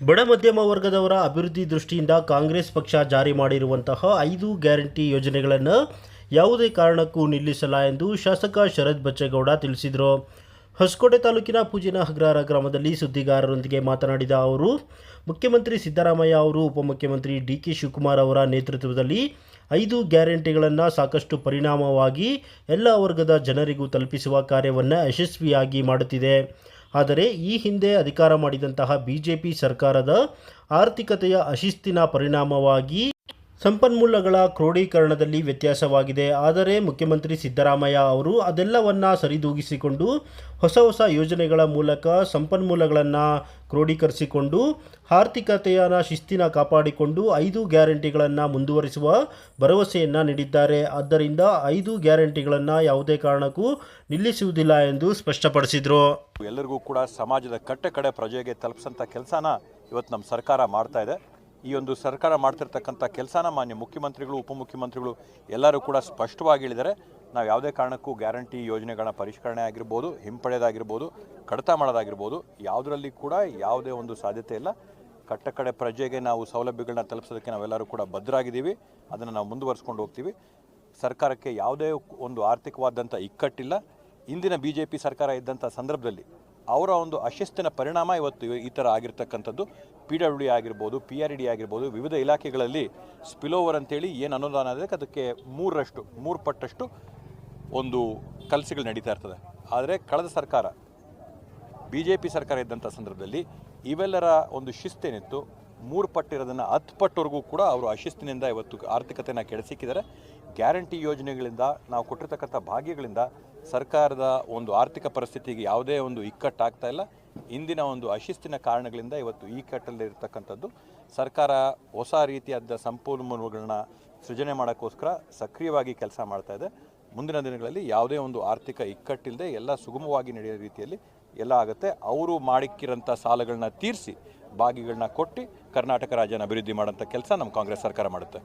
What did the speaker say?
ಬಡ ಮಧ್ಯಮ ವರ್ಗದವರ ಅಭಿವೃದ್ಧಿ ದೃಷ್ಟಿಯಿಂದ ಕಾಂಗ್ರೆಸ್ ಪಕ್ಷ ಜಾರಿ ಮಾಡಿರುವಂತಹ ಐದು ಗ್ಯಾರಂಟಿ ಯೋಜನೆಗಳನ್ನು ಯಾವುದೇ ಕಾರಣಕ್ಕೂ ನಿಲ್ಲಿಸಲ್ಲ ಎಂದು ಶಾಸಕ ಶರತ್ ಬಚ್ಚೇಗೌಡ ತಿಳಿಸಿದರು. ಹೊಸಕೋಟೆ ತಾಲೂಕಿನ ಪೂಜಿನ ಹಗ್ರಾರ ಗ್ರಾಮದಲ್ಲಿ ಸುದ್ದಿಗಾರರೊಂದಿಗೆ ಮಾತನಾಡಿದ ಅವರು, ಮುಖ್ಯಮಂತ್ರಿ ಸಿದ್ದರಾಮಯ್ಯ ಅವರು, ಉಪಮುಖ್ಯಮಂತ್ರಿ ಡಿ ಕೆ ಶಿವಕುಮಾರ್ ಅವರ ನೇತೃತ್ವದಲ್ಲಿ ಐದು ಗ್ಯಾರಂಟಿಗಳನ್ನು ಸಾಕಷ್ಟು ಪರಿಣಾಮವಾಗಿ ಎಲ್ಲ ವರ್ಗದ ಜನರಿಗೂ ತಲುಪಿಸುವ ಕಾರ್ಯವನ್ನು ಯಶಸ್ವಿಯಾಗಿ ಮಾಡುತ್ತಿದೆ. ಆದರೆ ಈ ಹಿಂದೆ ಅಧಿಕಾರ ಮಾಡಿದಂತಹ ಬಿಜೆಪಿ ಸರ್ಕಾರದ ಆರ್ಥಿಕತೆಯ ಅಶಿಸ್ತಿನ ಪರಿಣಾಮವಾಗಿ ಸಂಪನ್ಮೂಲಗಳ ಕ್ರೋಢೀಕರಣದಲ್ಲಿ ವ್ಯತ್ಯಾಸವಾಗಿದೆ. ಆದರೆ ಮುಖ್ಯಮಂತ್ರಿ ಸಿದ್ದರಾಮಯ್ಯ ಅವರು ಅದೆಲ್ಲವನ್ನ ಸರಿದೂಗಿಸಿಕೊಂಡು ಹೊಸ ಹೊಸ ಯೋಜನೆಗಳ ಮೂಲಕ ಸಂಪನ್ಮೂಲಗಳನ್ನು ಕ್ರೋಢೀಕರಿಸಿಕೊಂಡು ಆರ್ಥಿಕತೆಯ ಶಿಸ್ತಿನ ಕಾಪಾಡಿಕೊಂಡು ಐದು ಗ್ಯಾರಂಟಿಗಳನ್ನು ಮುಂದುವರಿಸುವ ಭರವಸೆಯನ್ನು ನೀಡಿದ್ದಾರೆ. ಆದ್ದರಿಂದ ಐದು ಗ್ಯಾರಂಟಿಗಳನ್ನು ಯಾವುದೇ ಕಾರಣಕ್ಕೂ ನಿಲ್ಲಿಸುವುದಿಲ್ಲ ಎಂದು ಸ್ಪಷ್ಟಪಡಿಸಿದರು. ಎಲ್ಲರಿಗೂ ಕೂಡ ಸಮಾಜದ ಕಟ್ಟೆ ಕಡೆ ಪ್ರಜೆಗೆ ತಲುಪಿಸಂಥ ಕೆಲಸನ ಇವತ್ತು ನಮ್ಮ ಸರ್ಕಾರ ಮಾಡ್ತಾ ಇದೆ. ಈ ಒಂದು ಸರ್ಕಾರ ಮಾಡ್ತಿರ್ತಕ್ಕಂಥ ಕೆಲಸನ ಮಾನ್ಯ ಮುಖ್ಯಮಂತ್ರಿಗಳು, ಉಪಮುಖ್ಯಮಂತ್ರಿಗಳು ಎಲ್ಲರೂ ಕೂಡ ಸ್ಪಷ್ಟವಾಗಿ ಹೇಳಿದ್ದಾರೆ. ನಾವು ಯಾವುದೇ ಕಾರಣಕ್ಕೂ ಗ್ಯಾರಂಟಿ ಯೋಜನೆಗಳನ್ನ ಪರಿಷ್ಕರಣೆ ಆಗಿರ್ಬೋದು ಹಿಂಪಡೆಯೋದಾಗಿರ್ಬೋದು ಕಡಿತ ಮಾಡೋದಾಗಿರ್ಬೋದು, ಯಾವುದರಲ್ಲಿ ಕೂಡ ಯಾವುದೇ ಒಂದು ಸಾಧ್ಯತೆ ಇಲ್ಲ. ಕಟ್ಟ ಕಡೆ ಪ್ರಜೆಗೆ ನಾವು ಸೌಲಭ್ಯಗಳನ್ನ ತಲುಪಿಸೋದಕ್ಕೆ ನಾವೆಲ್ಲರೂ ಕೂಡ ಬದ್ಧರಾಗಿದ್ದೀವಿ. ಅದನ್ನು ನಾವು ಮುಂದುವರಿಸ್ಕೊಂಡು ಹೋಗ್ತೀವಿ. ಸರ್ಕಾರಕ್ಕೆ ಯಾವುದೇ ಒಂದು ಆರ್ಥಿಕವಾದಂಥ ಇಕ್ಕಟ್ಟಿಲ್ಲ. ಇಂದಿನ ಬಿ ಸರ್ಕಾರ ಇದ್ದಂಥ ಸಂದರ್ಭದಲ್ಲಿ ಅವರ ಒಂದು ಅಶಿಸ್ತಿನ ಪರಿಣಾಮ ಇವತ್ತು ಇವ- ಈ ಥರ ಆಗಿರ್ತಕ್ಕಂಥದ್ದು. ಪಿ ಡಬ್ಲ್ಯೂ ಡಿ ಆಗಿರ್ಬೋದು, ಪಿ ಆರ್ ಡಿ ಆಗಿರ್ಬೋದು, ವಿವಿಧ ಇಲಾಖೆಗಳಲ್ಲಿ ಸ್ಪಿಲೋವರ್ ಅಂತೇಳಿ ಏನು ಅನುದಾನ ಅದಕ್ಕೆ ಅದಕ್ಕೆ ಮೂರರಷ್ಟು ಮೂರು ಪಟ್ಟಷ್ಟು ಒಂದು ಕಲಸಿಗಳು ನಡೀತಾ ಇರ್ತದೆ. ಆದರೆ ಕಳೆದ ಸರ್ಕಾರ ಬಿ ಜೆ ಪಿ ಸರ್ಕಾರ ಇದ್ದಂಥ ಸಂದರ್ಭದಲ್ಲಿ ಇವೆಲ್ಲರ ಒಂದು ಶಿಸ್ತೇನಿತ್ತು ಮೂರು ಪಟ್ಟಿರೋದನ್ನು ಹತ್ತು ಪಟ್ಟವರೆಗೂ ಕೂಡ ಅವರು ಅಶಿಸ್ತಿನಿಂದ ಇವತ್ತು ಆರ್ಥಿಕತೆಯನ್ನು ಕೆಡಿಸಿಕ್ಕಿದ್ದಾರೆ. ಗ್ಯಾರಂಟಿ ಯೋಜನೆಗಳಿಂದ, ನಾವು ಕೊಟ್ಟಿರ್ತಕ್ಕಂಥ ಭಾಗ್ಯಗಳಿಂದ ಸರ್ಕಾರದ ಒಂದು ಆರ್ಥಿಕ ಪರಿಸ್ಥಿತಿಗೆ ಯಾವುದೇ ಒಂದು ಇಕ್ಕಟ್ಟಾಗ್ತಾ ಇಲ್ಲ. ಇಂದಿನ ಒಂದು ಅಶಿಸ್ತಿನ ಕಾರಣಗಳಿಂದ ಇವತ್ತು ಈ ಕಟ್ಟಲ್ಲಿ ಇರತಕ್ಕಂಥದ್ದು ಸರ್ಕಾರ ಹೊಸ ರೀತಿಯಾದ ಸಂಪನ್ಮೂಲಗಳನ್ನ ಸೃಜನೆ ಮಾಡೋಕ್ಕೋಸ್ಕರ ಸಕ್ರಿಯವಾಗಿ ಕೆಲಸ ಮಾಡ್ತಾ ಇದೆ. ಮುಂದಿನ ದಿನಗಳಲ್ಲಿ ಯಾವುದೇ ಒಂದು ಆರ್ಥಿಕ ಇಕ್ಕಟ್ಟಿಲ್ಲದೆ ಎಲ್ಲ ಸುಗಮವಾಗಿ ನಡೆಯೋ ರೀತಿಯಲ್ಲಿ ಎಲ್ಲ ಆಗುತ್ತೆ. ಅವರು ಮಾಡಿಕ್ಕಿರೋಂಥ ಸಾಲಗಳನ್ನ ತೀರಿಸಿ, ಬಾಗಿಗಳನ್ನ ಕೊಟ್ಟು ಕರ್ನಾಟಕ ರಾಜ್ಯನ ಅಭಿವೃದ್ಧಿ ಮಾಡೋಂಥ ಕೆಲಸ ನಮ್ಮ ಕಾಂಗ್ರೆಸ್ ಸರ್ಕಾರ ಮಾಡುತ್ತೆ.